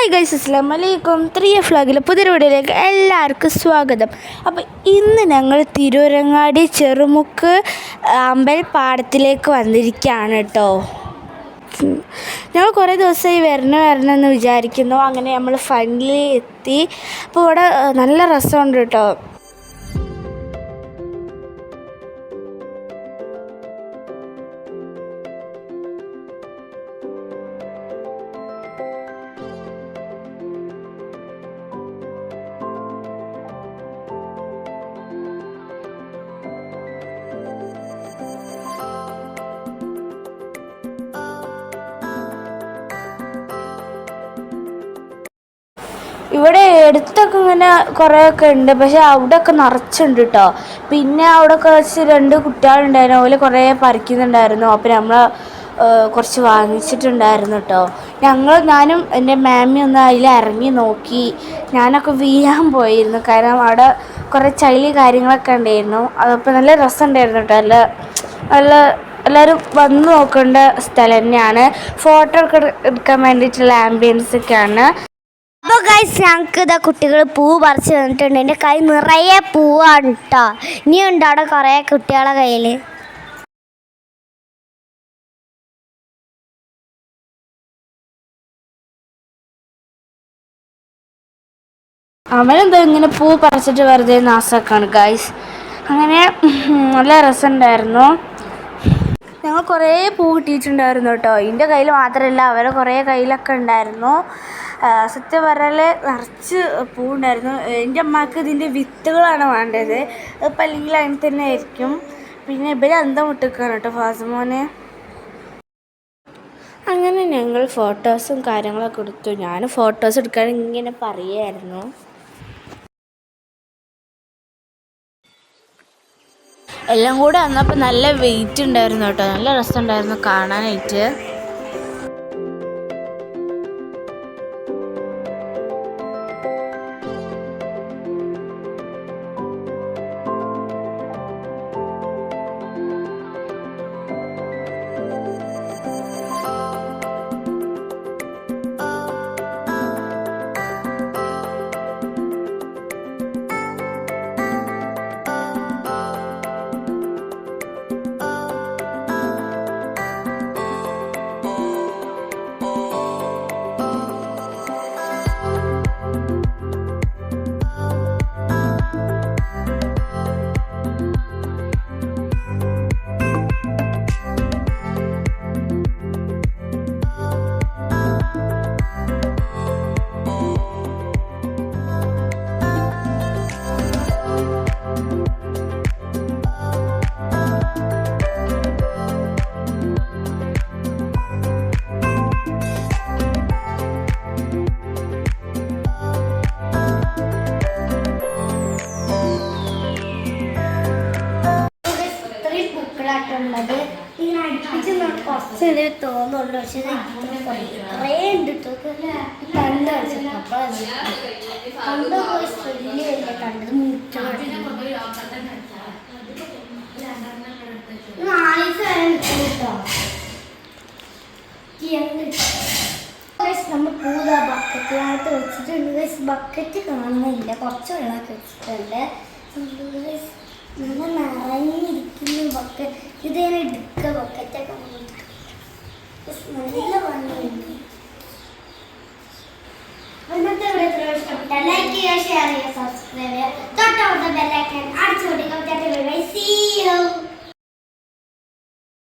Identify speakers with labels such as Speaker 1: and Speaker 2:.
Speaker 1: Hi guys അസ്ലാം വലൈക്കും three F ഫ്ലാഗിലെ പുതിയ വീഡിയോയിലേക്ക് എല്ലാവർക്കും സ്വാഗതം. അപ്പോൾ ഇന്ന് ഞങ്ങൾ തിരൂരങ്ങാടി ചെറുമുക്ക് അമ്പലപ്പാടത്തിലേക്ക് വന്നിരിക്കുകയാണ് കേട്ടോ. ഞങ്ങൾ കുറേ ദിവസമായി വരണം വരണം എന്ന് വിചാരിക്കുന്നു. അങ്ങനെ നമ്മൾ ഫൈനലി എത്തി. അപ്പോൾ ഇവിടെ നല്ല രസമുണ്ട് കേട്ടോ. ഇവിടെ അടുത്തൊക്കെ ഇങ്ങനെ കുറേയൊക്കെ ഉണ്ട്. പക്ഷെ അവിടെയൊക്കെ നിറച്ചുണ്ട് കേട്ടോ പിന്നെ അവിടെ വെച്ച് രണ്ട് കുട്ടികളുണ്ടായിരുന്നു. അതുപോലെ കുറേ പറിക്കുന്നുണ്ടായിരുന്നു. അപ്പോൾ നമ്മൾ കുറച്ച് വാങ്ങിച്ചിട്ടുണ്ടായിരുന്നു കേട്ടോ ഞങ്ങൾ ഞാനും എന്റെ മാമി ഒന്ന് അതിൽ ഇറങ്ങി നോക്കി. ഞാനൊക്കെ വീഴാൻ പോയിരുന്നു. കാരണം അവിടെ കുറേ ചളി കാര്യങ്ങളൊക്കെ ഉണ്ടായിരുന്നു. അതപ്പോൾ നല്ല രസമുണ്ടായിരുന്നു കേട്ടോ നല്ല നല്ല എല്ലാവരും വന്ന് നോക്കേണ്ട സ്ഥലം തന്നെയാണ്. ഫോട്ടോ ഒക്കെ എടുക്കാൻ വേണ്ടിയിട്ടുള്ള ആംബിയൻസ് ഒക്കെയാണ്.
Speaker 2: അപ്പോൾ ഗൈസ് ഞങ്ങൾക്ക് ഇതാ കുട്ടികൾ പൂ പറിച്ച് തന്നിട്ടുണ്ട്. എന്റെ കൈ നിറയെ പൂവാണ് കേട്ടോ ഇനിയുണ്ട് അവിടെ കുറേ കുട്ടികളെ കയ്യിൽ
Speaker 1: അവനെന്താ ഇങ്ങനെ പൂ പറിച്ചിട്ട് വെറുതെ നാസാക്കാണ് ഗൈസ് അങ്ങനെ നല്ല രസമുണ്ടായിരുന്നു. ഞങ്ങൾ കുറേ പൂ കിട്ടിയിട്ടുണ്ടായിരുന്നു കേട്ടോ എന്റെ കയ്യിൽ മാത്രമല്ല അവരെ കുറേ കയ്യിലൊക്കെ ഉണ്ടായിരുന്നു. സത്യം പറഞ്ഞാൽ നിറച്ച് പൂ ഉണ്ടായിരുന്നു എന്റെ അമ്മയ്ക്ക് ഇതിന്റെ വിത്തുകളാണ് വേണ്ടത്. ഇപ്പം അല്ലെങ്കിൽ അങ്ങനെ തന്നെ ആയിരിക്കും. പിന്നെ ഇവരെ അന്തം വിട്ടിക്കാണ് കേട്ടോ ഫാസിമോനെ. അങ്ങനെ ഞങ്ങൾ ഫോട്ടോസും കാര്യങ്ങളൊക്കെ എടുത്തു. ഞാൻ ഫോട്ടോസ് എടുക്കാൻ ഇങ്ങനെ പറയായിരുന്നു എല്ലാം കൂടെ വന്നപ്പോൾ നല്ല വെയിറ്റ് ഉണ്ടായിരുന്നു കേട്ടോ. നല്ല രസമുണ്ടായിരുന്നു കാണാനായിട്ട്.
Speaker 2: പൂക്കളായിട്ടുള്ളത് ഇങ്ങനെ അടുപ്പിച്ച് കുറച്ച് പക്ഷെ കുറേ ഉണ്ട് കേട്ടോ. കണ്ട് കളിച്ചപ്പോൾ അപ്പോൾ കേട്ടോ നമ്മൾ പൂത ബക്കറ്റിനകത്ത് വെച്ചിട്ടുണ്ട്. ബക്കറ്റ് കാണുന്നില്ല. കുറച്ച് വെള്ളമൊക്കെ വെച്ചിട്ടുണ്ട്. നല്ല നിറഞ്ഞിരിക്കുന്ന ബക്കറ്റ് ഞാൻ എടുക്ക ബക്കറ്റൊക്കെ നല്ല ഭംഗിയുണ്ട്. ഇന്നത്തെ വീഡിയോ ഇത്ര ഇഷ്ടപ്പെട്ടാൽ ലൈക്ക് ചെയ്യുക ഷെയർ ചെയ്യുക സബ്സ്ക്രൈബ് ചെയ്യുക. തൊട്ടടുത്ത ബെല്ലൈക്കൻ